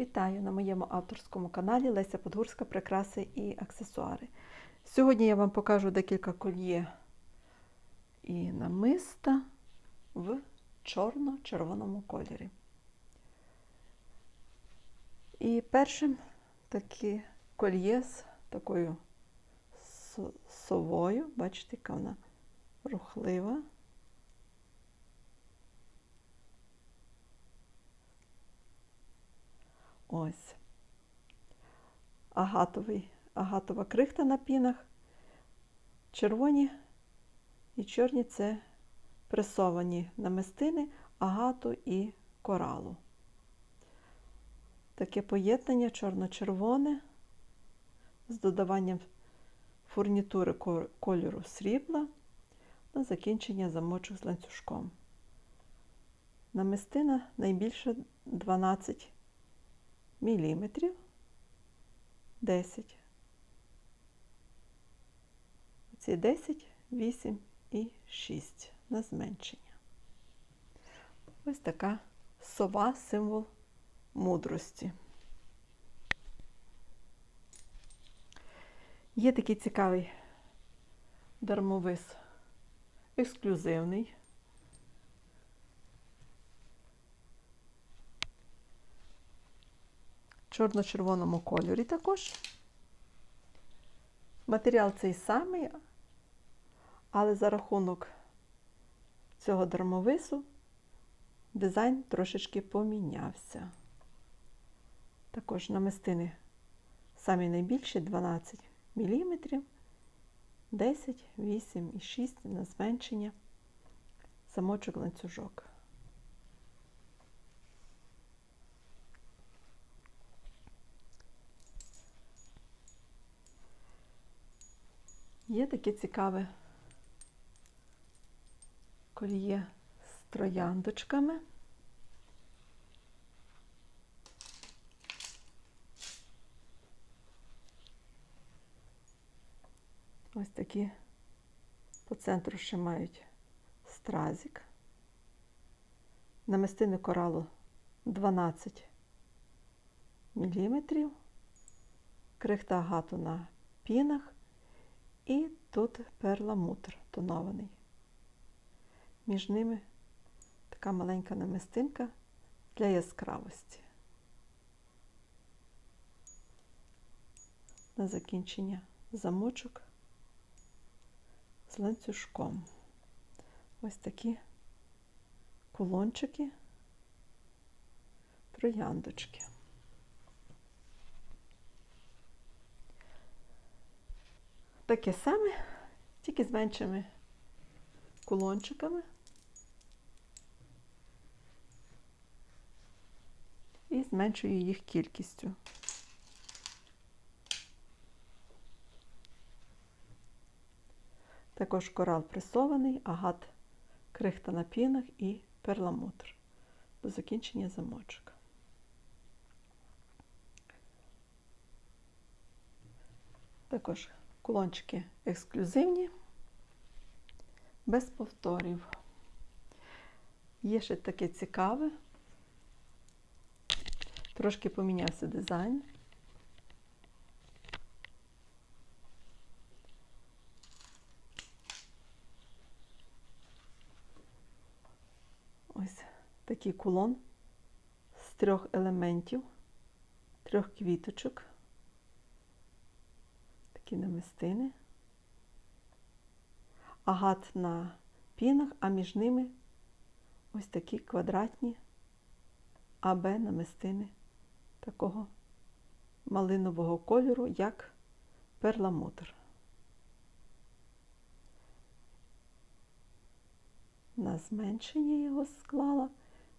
Вітаю на моєму авторському каналі Леся Подгурська Прикраси і аксесуари. Сьогодні я вам покажу декілька кольє і намиста в чорно-червоному кольорі. І першим таке кольє з такою совою, бачите, яка вона рухлива. Ось. Агатовий, агатова крихта на пінах. Червоні і чорні це пресовані намистини, агату і коралу. Таке поєднання чорно-червоне з додаванням фурнітури кольору срібла на закінчення замочок з ланцюжком. Намистина найбільше 12 міліметрів 10. Оці 10, 8 і 6 на зменшення. Ось така сова символ мудрості. Є такий цікавий дармовис ексклюзивний. Чорно-червоному кольорі також. Матеріал цей самий, але за рахунок цього дармовису дизайн трошечки помінявся. Також намистини самі найбільші 12 мм, 10, 8 і 6 на зменшення, замочок ланцюжок. Є таке цікаве кольє з трояндочками. Ось такі по центру ще мають стразик. Намистини коралу 12 мм, крихта агату на пінах. І тут перламутр тонований. Між ними така маленька намистинка для яскравості. На закінчення замочок з ланцюжком. Ось такі кулончики, трояндочки. Таке саме, тільки з меншими кулончиками. І зменшую їх кількістю. Також корал пресований, агат крихта на пінах і перламутр до закінчення замочок. Також Кулончики ексклюзивні, без повторів. Є ще таке цікаве. Трошки помінявся дизайн. Ось такий кулон з трьох елементів, трьох квіточок такі намистини, агат на пінах, а між ними ось такі квадратні АБ намистини такого малинового кольору, як перламутр. На зменшення його склала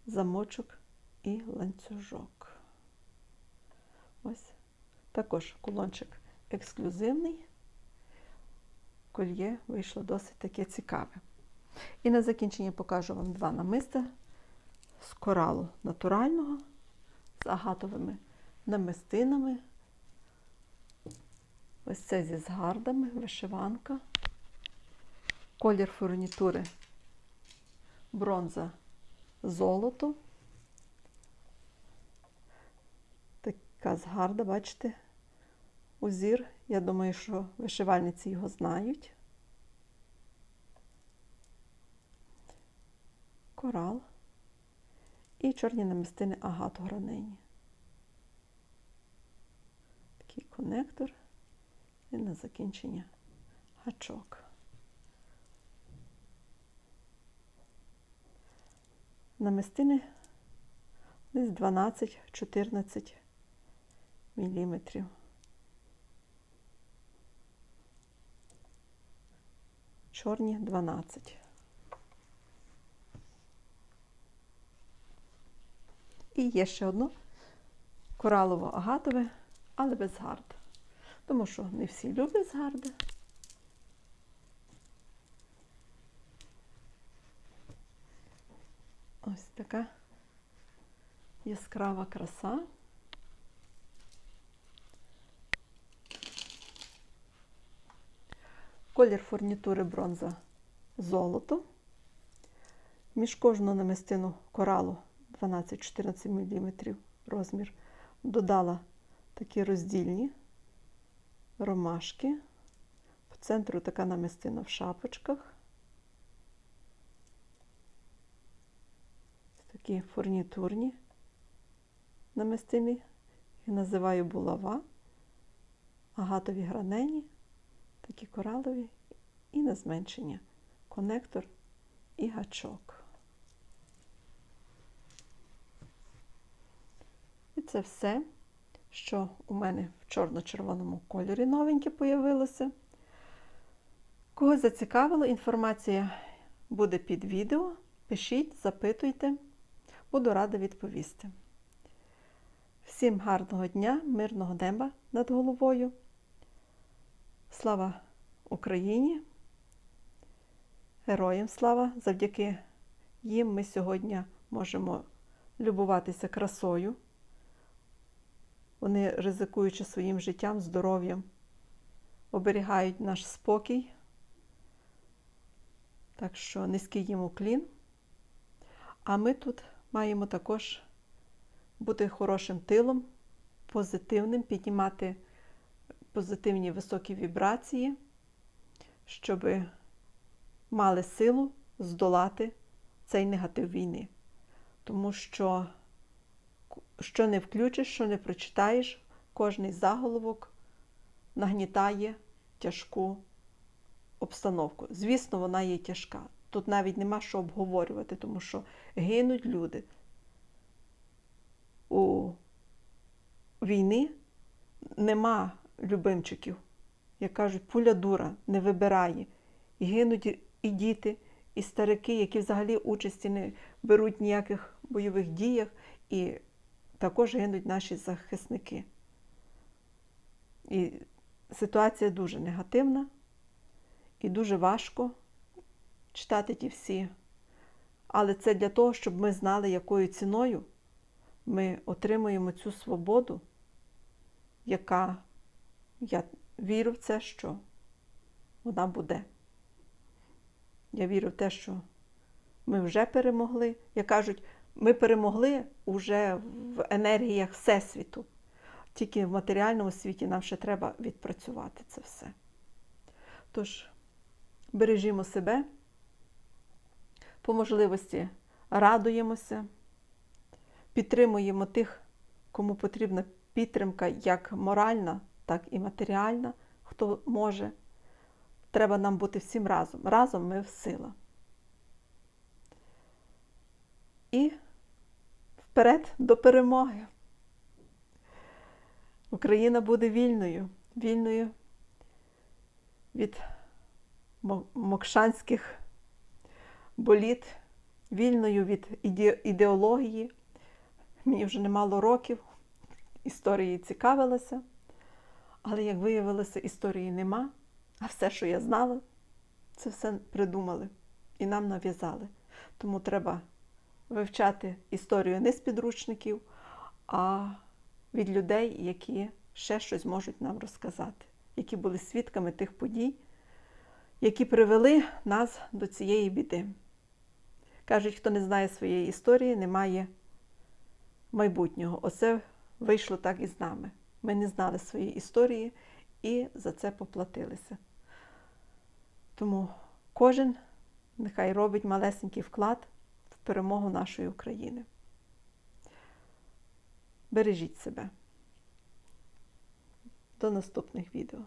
замочок і ланцюжок. Ось також кулончик ексклюзивний. Кольє вийшло досить таке цікаве. І на закінчення покажу вам два намиста з коралу натурального, з агатовими намистинами. Ось це зі згардами, вишиванка, колір фурнітури бронза золото. Така згарда, бачите, узір. Я думаю, що вишивальниці його знають. Корал і чорні намистини агат гранені. Такий конектор і на закінчення гачок. Намистини десь 12-14 міліметрів. Чорні 12. І є ще одно коралово-агатове, але без гард. Тому що не всі люблять згарди. Ось така яскрава краса. Колір фурнітури бронза золото. Між кожну намистину коралу 12-14 мм розмір. Додала такі роздільні ромашки. В центру така намистина в шапочках. Такі фурнітурні намистини. Я називаю булава, агатові гранені, такі коралові і на зменшення конектор і гачок. І це все, що у мене в чорно-червоному кольорі новеньке появилося. Кого зацікавило, інформація буде під відео. Пишіть, запитуйте, буду рада відповісти. Всім гарного дня, мирного неба над головою. Слава Україні! Героям слава! Завдяки їм ми сьогодні можемо любуватися красою. Вони, ризикуючи своїм життям, здоров'ям, оберігають наш спокій. Так що низький їм уклін. А ми тут маємо також бути хорошим тилом, позитивним, піднімати позитивні високі вібрації, щоб мали силу здолати цей негатив війни. Тому що що не включиш, що не прочитаєш, кожний заголовок нагнітає тяжку обстановку. Звісно, вона є тяжка. Тут навіть нема що обговорювати, тому що гинуть люди. У війни нема любимчиків. Як кажуть, пуля дура не вибирає. І гинуть і діти, і старики, які взагалі участі не беруть ніяких бойових діях. І також гинуть наші захисники. І ситуація дуже негативна і дуже важко читати ті всі. Але це для того, щоб ми знали, якою ціною ми отримуємо цю свободу, яка, я вірю в це, що вона буде. Я вірю в те, що ми вже перемогли. Як кажуть, ми перемогли уже в енергіях Всесвіту. Тільки в матеріальному світі нам ще треба відпрацювати це все. Тож, бережімо себе, по можливості радуємося, підтримуємо тих, кому потрібна підтримка як моральна, так і матеріальна, хто може. Треба нам бути всім разом. Разом ми в сила. І вперед до перемоги. Україна буде вільною, вільною від мокшанських боліт, вільною від ідеології. Мені вже немало років, історії цікавилася, але, як виявилося, історії нема, а все, що я знала, це все придумали і нам нав'язали. Тому треба вивчати історію не з підручників, а від людей, які ще щось можуть нам розказати, які були свідками тих подій, які привели нас до цієї біди. Кажуть, хто не знає своєї історії, не має майбутнього. Оце вийшло так і з нами. Ми не знали своєї історії і за це поплатилися. Тому кожен нехай робить малесенький вклад в перемогу нашої України. Бережіть себе. До наступних відео.